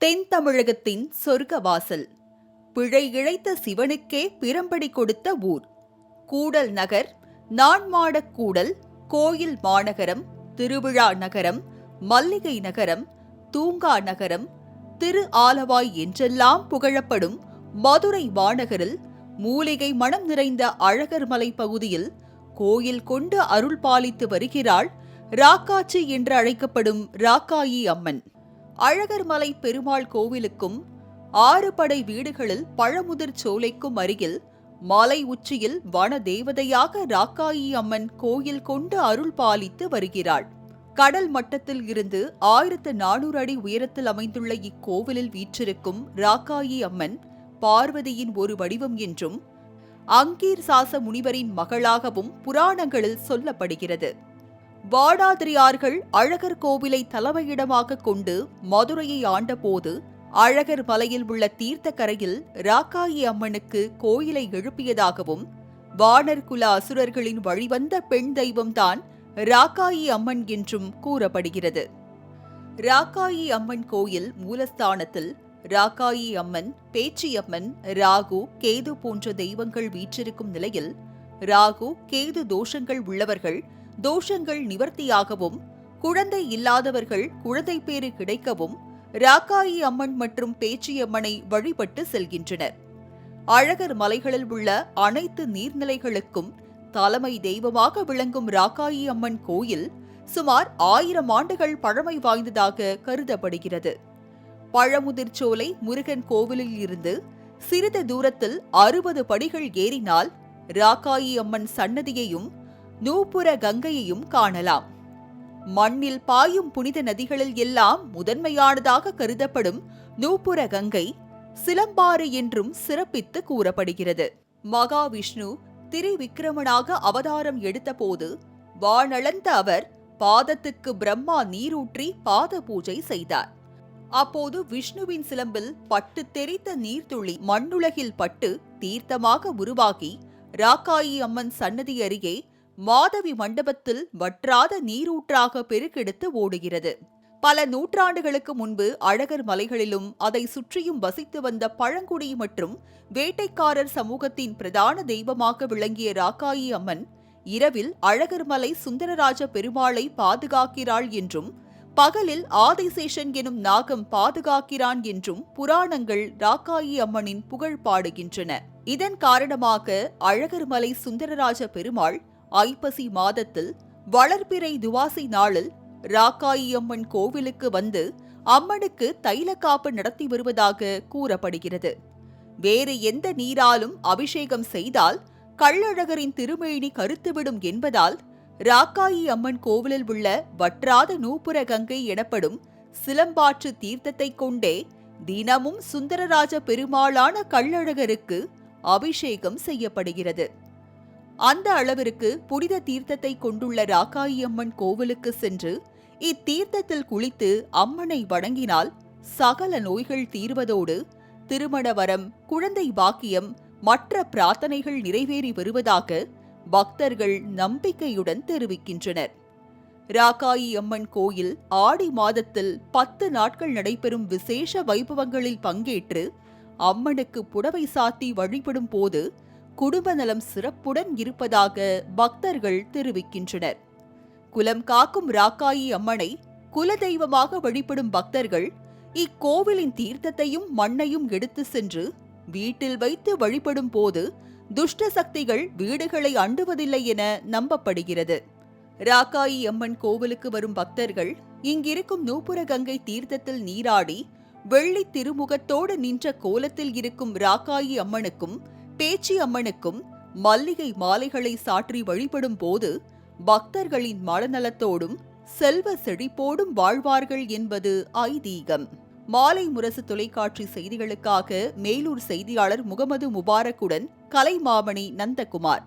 தென் தமிழகத்தின் சொர்க்கவாசல். பிழை இழைத்த சிவனுக்கே பிரம்படி கொடுத்த ஊர். கூடல் நகர் நான்மாடக் கூடல் கோயில் மாநகரம் திருவிழா நகரம் மல்லிகை நகரம் தூங்கா நகரம் திரு ஆலவாய் என்றெல்லாம் புகழப்படும் மதுரை மாநகரில் மூலிகை மனம் நிறைந்த அழகர் மலை பகுதியில் கோயில் கொண்டு அருள் பாலித்து வருகிறாள் ராக்காச்சி என்று அழைக்கப்படும் ராக்காயி அம்மன். அழகர்மலை பெருமாள் கோவிலுக்கும் ஆறு படை வீடுகளில் பழமுதிர் சோலைக்கும் அருகில் மலை உச்சியில் வன தேவதையாக ராக்காயி அம்மன் கோயில் கொண்டு அருள் பாலித்து வருகிறாள். கடல் மட்டத்தில் இருந்து ஆயிரத்து நானூறு அடி உயரத்தில் அமைந்துள்ள இக்கோவிலில் வீற்றிருக்கும் ராக்காயி அம்மன் பார்வதியின் ஒரு வடிவம் என்றும் அங்கீர் சாச முனிவரின் மகளாகவும் புராணங்களில் சொல்லப்படுகிறது. வாடாதிரியார்கள் அழகர் கோவிலை தலைமையிடமாக கொண்டு மதுரையை ஆண்டபோது அழகர் மலையில் உள்ள தீர்த்த கரையில் ராக்காயி அம்மனுக்கு கோயிலை எழுப்பியதாகவும் வானர் குல அசுரர்களின் வழிவந்த பெண் தெய்வம்தான் ராக்காயி அம்மன் என்றும் கூறப்படுகிறது. ராக்காயி அம்மன் கோயில் மூலஸ்தானத்தில் ராக்காயி அம்மன் பேச்சியம்மன் ராகு கேது போன்ற தெய்வங்கள் வீற்றிருக்கும் நிலையில் ராகு கேது தோஷங்கள் உள்ளவர்கள் தோஷங்கள் நிவர்த்தியாகவும் குழந்தை இல்லாதவர்கள் குழந்தை பேறு கிடைக்கவும் ராக்காயி அம்மன் மற்றும் பேச்சியம்மனை வழிபட்டு செல்கின்றனர். அழகர் மலைகளில் உள்ள அனைத்து நீர்நிலைகளுக்கும் தலைமை தெய்வமாக விளங்கும் ராக்காயி அம்மன் கோயில் சுமார் ஆயிரம் ஆண்டுகள் பழமை வாய்ந்ததாக கருதப்படுகிறது. பழமுதிர்ச்சோலை முருகன் கோவிலில் இருந்து சிறிது தூரத்தில் அறுபது படிகள் ஏறினால் ராக்காயி அம்மன் சன்னதியையும் நூபுர கங்கையையும் காணலாம். மண்ணில் பாயும் புனித நதிகளில் எல்லாம் முதன்மையானதாக கருதப்படும் நூப்புர கங்கை சிலம்பாறு என்றும் சிறப்பித்து கூறப்படுகிறது. மகாவிஷ்ணு திரிவிக்ரமனாக அவதாரம் எடுத்தபோது வானளந்த அவர் பாதத்துக்கு பிரம்மா நீரூற்றி பாத பூஜை செய்தார். அப்போது விஷ்ணுவின் சிலம்பில் பட்டு தெரித்த நீர்த்துளி மண்ணுலகில் பட்டு தீர்த்தமாக உருவாகி ராக்காயி அம்மன் சன்னதி அருகே மாதவி மண்டபத்தில் வற்றாத நீரூற்றாக பெருக்கெடுத்து ஓடுகிறது. பல நூற்றாண்டுகளுக்கு முன்பு அழகர் மலைகளிலும் அதை சுற்றியும் வசித்து வந்த பழங்குடி மற்றும் வேட்டைக்காரர் சமூகத்தின் பிரதான தெய்வமாக விளங்கிய ராக்காயி அம்மன் இரவில் அழகர் மலை சுந்தரராஜ பெருமாளை பாதுகாக்கிறாள் என்றும் பகலில் ஆதிசேஷன் எனும் நாகம் பாதுகாக்கிறான் என்றும் புராணங்கள் ராக்காயி அம்மனின் புகழ் பாடுகின்றன. இதன் காரணமாக அழகர்மலை சுந்தரராஜ பெருமாள் ஐப்பசி மாதத்தில் வளர்பிறை துவாசி நாளில் ராக்காயி அம்மன் கோவிலுக்கு வந்து அம்மனுக்கு தைல காப்பு நடத்தி வருவதாக கூறப்படுகிறது. வேறு எந்த நீராலும் அபிஷேகம் செய்தால் கள்ளழகரின் திருமேனி கருத்துவிடும் என்பதால் ராக்காயி அம்மன் கோவிலில் உள்ள வற்றாத நூப்புர கங்கை எனப்படும் சிலம்பாற்று தீர்த்தத்தைக் கொண்டே தினமும் சுந்தரராஜ பெருமாளான கள்ளழகருக்கு அபிஷேகம் செய்யப்படுகிறது. அந்த அளவிற்கு புனித தீர்த்தத்தை கொண்டுள்ள ராக்காயியம்மன் கோவிலுக்கு சென்று இத்தீர்த்தத்தில் குளித்து அம்மனை வணங்கினால் சகல நோய்கள் தீர்வதோடு திருமண வரம் குழந்தை பாக்கியம் மற்ற பிரார்த்தனைகள் நிறைவேறி வருவதாக பக்தர்கள் நம்பிக்கையுடன் தெரிவிக்கின்றனர். ராக்காயி அம்மன் கோயில் ஆடி மாதத்தில் பத்து நாட்கள் நடைபெறும் விசேஷ வைபவங்களில் பங்கேற்று அம்மனுக்கு புடவை சாத்தி வழிபடும் போது குடும்ப நலம் சிறப்புடன் இருப்பதாக பக்தர்கள் தெரிவிக்கின்றனர். குலம் காக்கும் ராக்காயி அம்மனை குலதெய்வமாக வழிபடும் பக்தர்கள் இக்கோவிலின் தீர்த்தத்தையும் மண்ணையும் எடுத்து சென்று வீட்டில் வைத்து வழிபடும் போது துஷ்ட சக்திகள் வீடுகளை அண்டுவதில்லை என நம்பப்படுகிறது. ராக்காயி அம்மன் கோவிலுக்கு வரும் பக்தர்கள் இங்கிருக்கும் நூப்புர கங்கை தீர்த்தத்தில் நீராடி வெள்ளி திருமுகத்தோடு நின்ற கோலத்தில் இருக்கும் ராக்காயி அம்மனுக்கும் பேச்சி அம்மனுக்கும் மல்லிகை மாலைகளை சாற்றி வழிபடும் போது பக்தர்களின் மனநலத்தோடும் செல்வ செழிப்போடும் வாழ்வார்கள் என்பது ஐதீகம். மாலை முரசு தொலைக்காட்சி செய்திகளுக்காக மேலூர் செய்தியாளர் முகமது முபாரக்குடன் கலைமாமணி நந்தகுமார்.